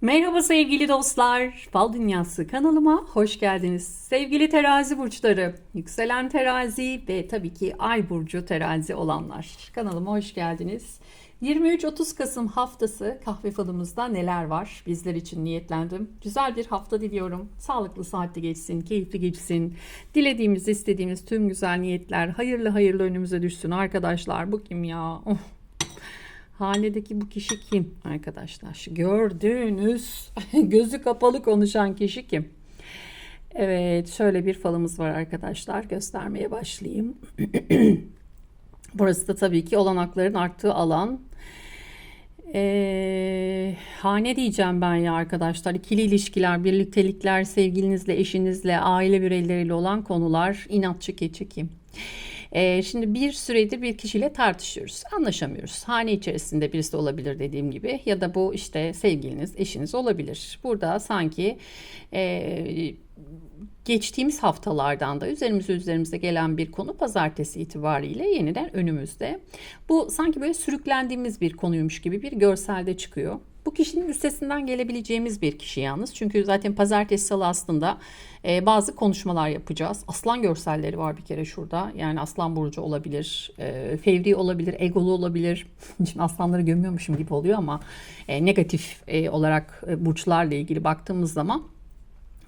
Merhaba sevgili dostlar. Fal Dünyası kanalıma hoş geldiniz. Sevgili terazi burçları, yükselen terazi ve tabii ki ay burcu terazi olanlar. Kanalıma hoş geldiniz. 23-30 Kasım haftası kahve falımızda neler var? Bizler için niyetlendim. Güzel bir hafta diliyorum. Sağlıklı saatli geçsin, keyifli geçsin. Dilediğimiz, istediğimiz tüm güzel niyetler hayırlı hayırlı önümüze düşsün arkadaşlar. Bu kim ya? Oh. Hanedeki bu kişi kim arkadaşlar? Gördüğünüz gözü kapalı konuşan kişi kim? Evet şöyle bir falımız var arkadaşlar. Göstermeye başlayayım. Burası da tabii ki olanakların arttığı alan. Ee, hane diyeceğim ben ya arkadaşlar. İkili ilişkiler, birliktelikler, sevgilinizle, eşinizle, aile bireyleriyle olan konular, inatçı keçi kim? Ee, şimdi bir süredir bir kişiyle tartışıyoruz. Anlaşamıyoruz. Hane içerisinde birisi olabilir dediğim gibi ya da bu işte sevgiliniz, eşiniz olabilir. Burada sanki e, geçtiğimiz haftalardan da üzerimize üzerimize gelen bir konu pazartesi itibariyle yeniden önümüzde. Bu sanki böyle sürüklendiğimiz bir konuymuş gibi bir görselde çıkıyor. Bu kişinin üstesinden gelebileceğimiz bir kişi yalnız. Çünkü zaten pazartesi salı aslında e, bazı konuşmalar yapacağız. Aslan görselleri var bir kere şurada. Yani aslan burcu olabilir, e, fevri olabilir, egolu olabilir. Şimdi aslanları gömüyormuşum gibi oluyor ama e, negatif e, olarak e, burçlarla ilgili baktığımız zaman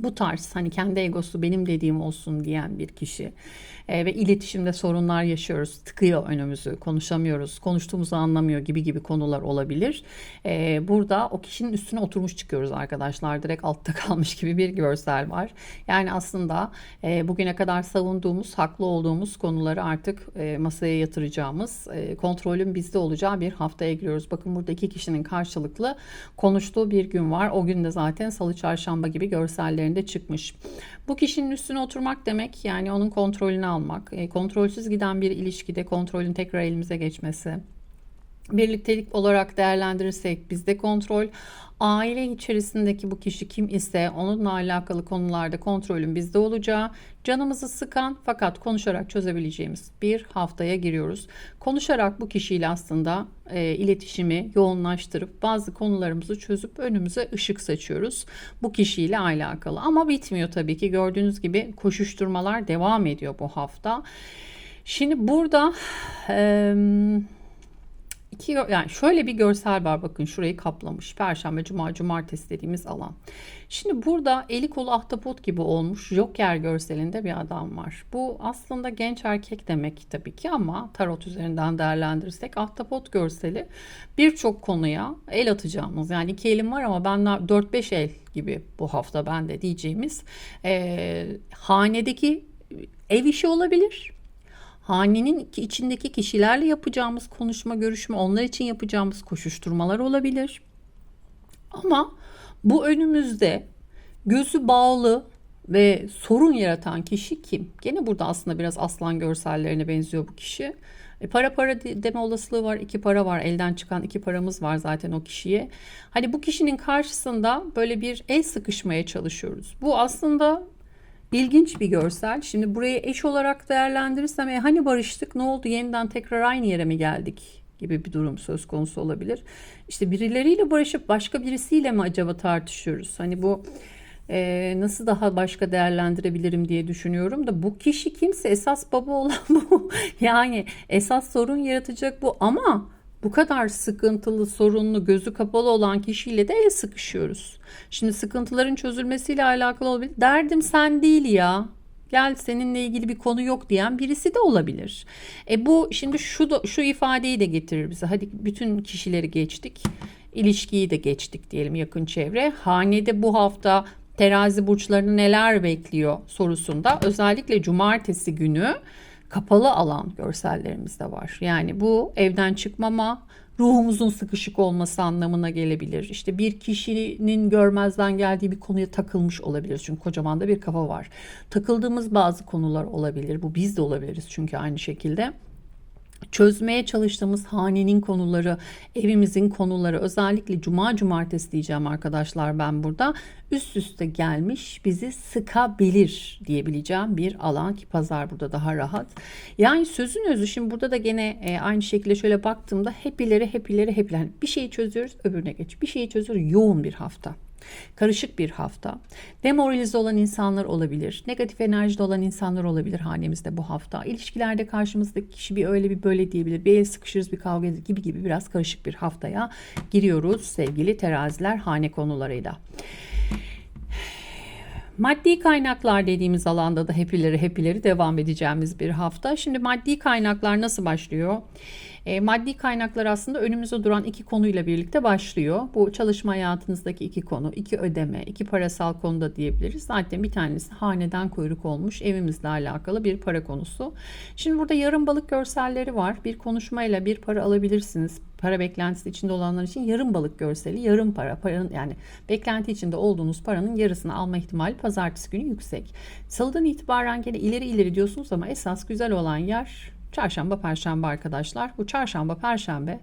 bu tarz hani kendi egosu benim dediğim olsun diyen bir kişi e, ve iletişimde sorunlar yaşıyoruz tıkıyor önümüzü konuşamıyoruz konuştuğumuzu anlamıyor gibi gibi konular olabilir. E, burada o kişinin üstüne oturmuş çıkıyoruz arkadaşlar direkt altta kalmış gibi bir görsel var. Yani aslında e, bugüne kadar savunduğumuz haklı olduğumuz konuları artık e, masaya yatıracağımız e, kontrolün bizde olacağı bir haftaya giriyoruz. Bakın burada iki kişinin karşılıklı konuştuğu bir gün var. O gün de zaten salı çarşamba gibi görseller üzerinde çıkmış. Bu kişinin üstüne oturmak demek yani onun kontrolünü almak. E, kontrolsüz giden bir ilişkide kontrolün tekrar elimize geçmesi. Birliktelik olarak değerlendirirsek bizde kontrol, aile içerisindeki bu kişi kim ise onunla alakalı konularda kontrolün bizde olacağı, canımızı sıkan fakat konuşarak çözebileceğimiz bir haftaya giriyoruz. Konuşarak bu kişiyle aslında e, iletişimi yoğunlaştırıp bazı konularımızı çözüp önümüze ışık saçıyoruz bu kişiyle alakalı. Ama bitmiyor tabii ki gördüğünüz gibi koşuşturmalar devam ediyor bu hafta. Şimdi burada... E, iki yani şöyle bir görsel var bakın şurayı kaplamış. Perşembe, cuma, cumartesi dediğimiz alan. Şimdi burada eli kolu ahtapot gibi olmuş Joker görselinde bir adam var. Bu aslında genç erkek demek tabii ki ama tarot üzerinden değerlendirirsek ahtapot görseli birçok konuya el atacağımız yani iki elim var ama ben 4-5 el gibi bu hafta bende diyeceğimiz e, hanedeki ev işi olabilir hanenin içindeki kişilerle yapacağımız konuşma, görüşme, onlar için yapacağımız koşuşturmalar olabilir. Ama bu önümüzde gözü bağlı ve sorun yaratan kişi kim? Gene burada aslında biraz aslan görsellerine benziyor bu kişi. E, para para deme olasılığı var. iki para var. Elden çıkan iki paramız var zaten o kişiye. Hani bu kişinin karşısında böyle bir el sıkışmaya çalışıyoruz. Bu aslında İlginç bir görsel. Şimdi burayı eş olarak değerlendirirsem e, hani barıştık ne oldu yeniden tekrar aynı yere mi geldik gibi bir durum söz konusu olabilir. İşte birileriyle barışıp başka birisiyle mi acaba tartışıyoruz? Hani bu e, nasıl daha başka değerlendirebilirim diye düşünüyorum da bu kişi kimse esas baba olan bu. yani esas sorun yaratacak bu ama bu kadar sıkıntılı, sorunlu, gözü kapalı olan kişiyle de el sıkışıyoruz. Şimdi sıkıntıların çözülmesiyle alakalı olabilir. Derdim sen değil ya. Gel seninle ilgili bir konu yok diyen birisi de olabilir. E bu şimdi şu da, şu ifadeyi de getirir bize. Hadi bütün kişileri geçtik. İlişkiyi de geçtik diyelim yakın çevre. Hanede bu hafta terazi burçlarını neler bekliyor sorusunda özellikle cumartesi günü kapalı alan görsellerimiz de var. Yani bu evden çıkmama, ruhumuzun sıkışık olması anlamına gelebilir. İşte bir kişinin görmezden geldiği bir konuya takılmış olabilir. Çünkü kocaman da bir kafa var. Takıldığımız bazı konular olabilir. Bu biz de olabiliriz çünkü aynı şekilde. Çözmeye çalıştığımız hanenin konuları, evimizin konuları özellikle cuma cumartesi diyeceğim arkadaşlar ben burada üst üste gelmiş bizi sıkabilir diyebileceğim bir alan ki pazar burada daha rahat. Yani sözün özü şimdi burada da gene e, aynı şekilde şöyle baktığımda hep ileri hep ileri hep ileri. Bir şeyi çözüyoruz öbürüne geç. Bir şeyi çözüyoruz yoğun bir hafta. Karışık bir hafta. Demoralize olan insanlar olabilir. Negatif enerjide olan insanlar olabilir hanemizde bu hafta. İlişkilerde karşımızdaki kişi bir öyle bir böyle diyebilir. Bir el sıkışırız bir kavga gibi gibi biraz karışık bir haftaya giriyoruz sevgili teraziler hane konularıyla. Maddi kaynaklar dediğimiz alanda da hep ileri hep ileri devam edeceğimiz bir hafta. Şimdi maddi kaynaklar nasıl başlıyor? E, maddi kaynaklar aslında önümüzde duran iki konuyla birlikte başlıyor. Bu çalışma hayatınızdaki iki konu, iki ödeme, iki parasal konuda diyebiliriz. Zaten bir tanesi haneden kuyruk olmuş evimizle alakalı bir para konusu. Şimdi burada yarım balık görselleri var. Bir konuşmayla bir para alabilirsiniz. Para beklentisi içinde olanlar için yarım balık görseli, yarım para, paranın yani beklenti içinde olduğunuz paranın yarısını alma ihtimali pazartesi günü yüksek. Salıdan itibaren gene ileri ileri diyorsunuz ama esas güzel olan yer Çarşamba, perşembe arkadaşlar. Bu çarşamba, perşembe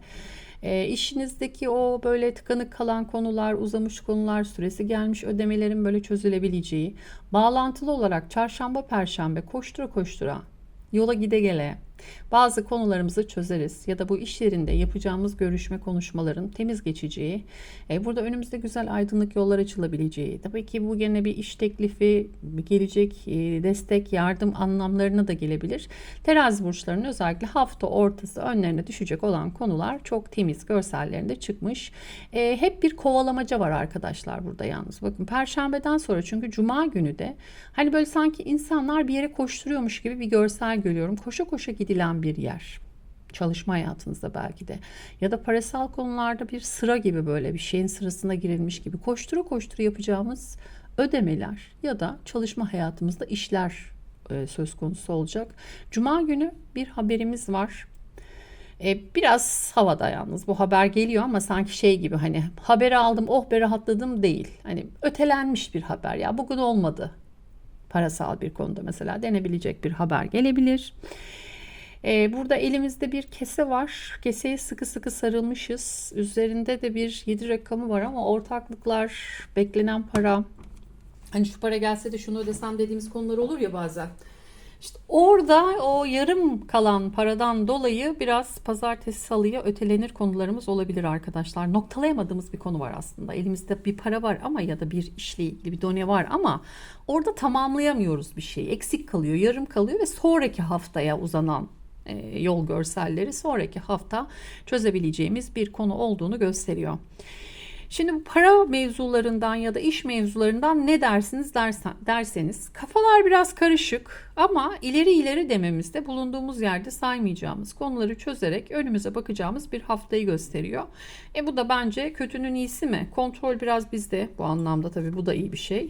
e, işinizdeki o böyle tıkanık kalan konular, uzamış konular, süresi gelmiş ödemelerin böyle çözülebileceği, bağlantılı olarak çarşamba, perşembe koştura koştura yola gide gele bazı konularımızı çözeriz ya da bu iş yerinde yapacağımız görüşme konuşmaların temiz geçeceği, e, burada önümüzde güzel aydınlık yollar açılabileceği, tabii ki bu gene bir iş teklifi, gelecek e, destek, yardım anlamlarına da gelebilir. Terazi burçlarının özellikle hafta ortası önlerine düşecek olan konular çok temiz görsellerinde çıkmış. E, hep bir kovalamaca var arkadaşlar burada yalnız. Bakın perşembeden sonra çünkü cuma günü de hani böyle sanki insanlar bir yere koşturuyormuş gibi bir görsel görüyorum. Koşa koşa gidilen bir yer. Çalışma hayatınızda belki de ya da parasal konularda bir sıra gibi böyle bir şeyin sırasına girilmiş gibi koştura koştura yapacağımız ödemeler ya da çalışma hayatımızda işler e, söz konusu olacak. Cuma günü bir haberimiz var. E, biraz havada yalnız bu haber geliyor ama sanki şey gibi hani haberi aldım oh be rahatladım değil. Hani ötelenmiş bir haber ya bugün olmadı parasal bir konuda mesela denebilecek bir haber gelebilir. Ee, burada elimizde bir kese var. Keseye sıkı sıkı sarılmışız. Üzerinde de bir 7 rakamı var ama ortaklıklar, beklenen para. Hani şu para gelse de şunu ödesem dediğimiz konular olur ya bazen. İşte orada o yarım kalan paradan dolayı biraz pazartesi salıya ötelenir konularımız olabilir arkadaşlar. Noktalayamadığımız bir konu var aslında. Elimizde bir para var ama ya da bir işle ilgili bir done var ama orada tamamlayamıyoruz bir şey. Eksik kalıyor, yarım kalıyor ve sonraki haftaya uzanan e, yol görselleri sonraki hafta çözebileceğimiz bir konu olduğunu gösteriyor. Şimdi bu para mevzularından ya da iş mevzularından ne dersiniz dersen, derseniz kafalar biraz karışık ama ileri ileri dememizde bulunduğumuz yerde saymayacağımız konuları çözerek önümüze bakacağımız bir haftayı gösteriyor. E bu da bence kötünün iyisi mi? Kontrol biraz bizde bu anlamda tabii bu da iyi bir şey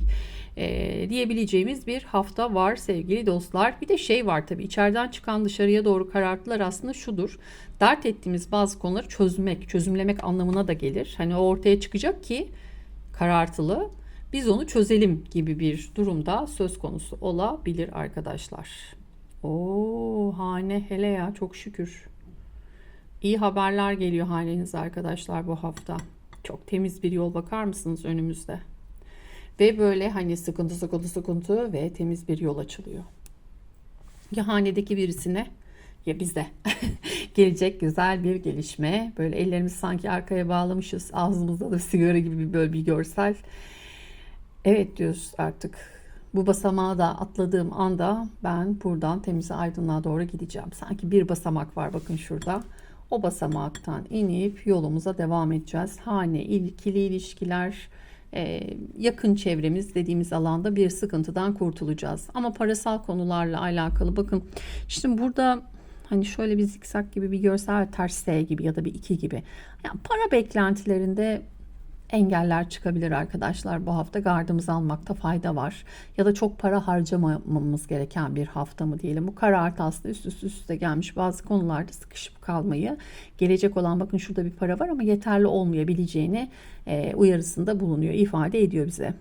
e, diyebileceğimiz bir hafta var sevgili dostlar. Bir de şey var tabii içeriden çıkan dışarıya doğru karartılar aslında şudur. Dert ettiğimiz bazı konuları çözmek, çözümlemek anlamına da gelir. Hani o ortaya çıkacak ki karartılı biz onu çözelim gibi bir durumda söz konusu olabilir arkadaşlar. Oo hane hele ya çok şükür. İyi haberler geliyor hanenize arkadaşlar bu hafta. Çok temiz bir yol bakar mısınız önümüzde? Ve böyle hani sıkıntı sıkıntı sıkıntı ve temiz bir yol açılıyor. Ya hanedeki birisine ya bizde gelecek güzel bir gelişme. Böyle ellerimizi sanki arkaya bağlamışız. Ağzımızda da sigara gibi bir böyle bir görsel. Evet diyoruz artık bu basamağı da atladığım anda ben buradan temize aydınlığa doğru gideceğim. Sanki bir basamak var bakın şurada. O basamaktan inip yolumuza devam edeceğiz. Hane, ilkili ilişkiler, yakın çevremiz dediğimiz alanda bir sıkıntıdan kurtulacağız. Ama parasal konularla alakalı bakın şimdi burada hani şöyle bir zikzak gibi bir görsel ters S gibi ya da bir iki gibi. Yani para beklentilerinde engeller çıkabilir arkadaşlar. Bu hafta gardımızı almakta fayda var. Ya da çok para harcamamamız gereken bir hafta mı diyelim. Bu karartı aslında üst üste üste gelmiş bazı konularda sıkışıp kalmayı gelecek olan bakın şurada bir para var ama yeterli olmayabileceğini e, uyarısında bulunuyor, ifade ediyor bize.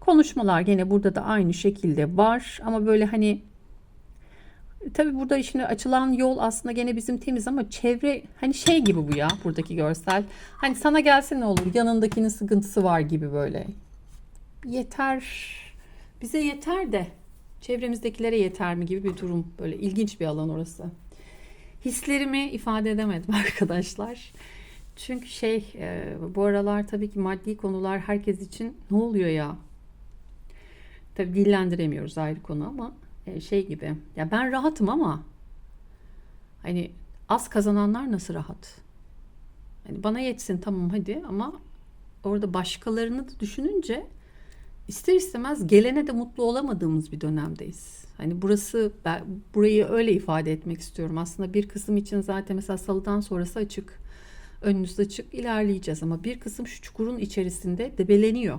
Konuşmalar gene burada da aynı şekilde var ama böyle hani Tabii burada şimdi açılan yol aslında gene bizim temiz ama çevre hani şey gibi bu ya buradaki görsel. Hani sana gelse ne olur yanındakinin sıkıntısı var gibi böyle. Yeter bize yeter de çevremizdekilere yeter mi gibi bir durum. Böyle ilginç bir alan orası. Hislerimi ifade edemedim arkadaşlar. Çünkü şey e, bu aralar tabii ki maddi konular herkes için ne oluyor ya? Tabii dillendiremiyoruz ayrı konu ama şey gibi. Ya ben rahatım ama hani az kazananlar nasıl rahat? Hani bana yetsin tamam hadi ama orada başkalarını da düşününce ister istemez gelene de mutlu olamadığımız bir dönemdeyiz. Hani burası ben burayı öyle ifade etmek istiyorum. Aslında bir kısım için zaten mesela salıdan sonrası açık. Önünüz açık ilerleyeceğiz ama bir kısım şu çukurun içerisinde debeleniyor.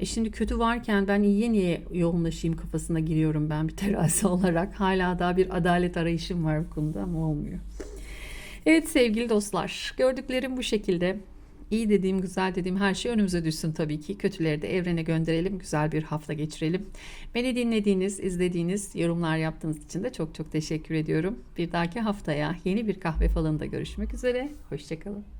E şimdi kötü varken ben iyiye niye yoğunlaşayım kafasına giriyorum ben bir terazi olarak. Hala daha bir adalet arayışım var bu konuda ama olmuyor. Evet sevgili dostlar gördüklerim bu şekilde. İyi dediğim, güzel dediğim her şey önümüze düşsün tabii ki. Kötüleri de evrene gönderelim. Güzel bir hafta geçirelim. Beni dinlediğiniz, izlediğiniz, yorumlar yaptığınız için de çok çok teşekkür ediyorum. Bir dahaki haftaya yeni bir kahve falında görüşmek üzere. Hoşçakalın.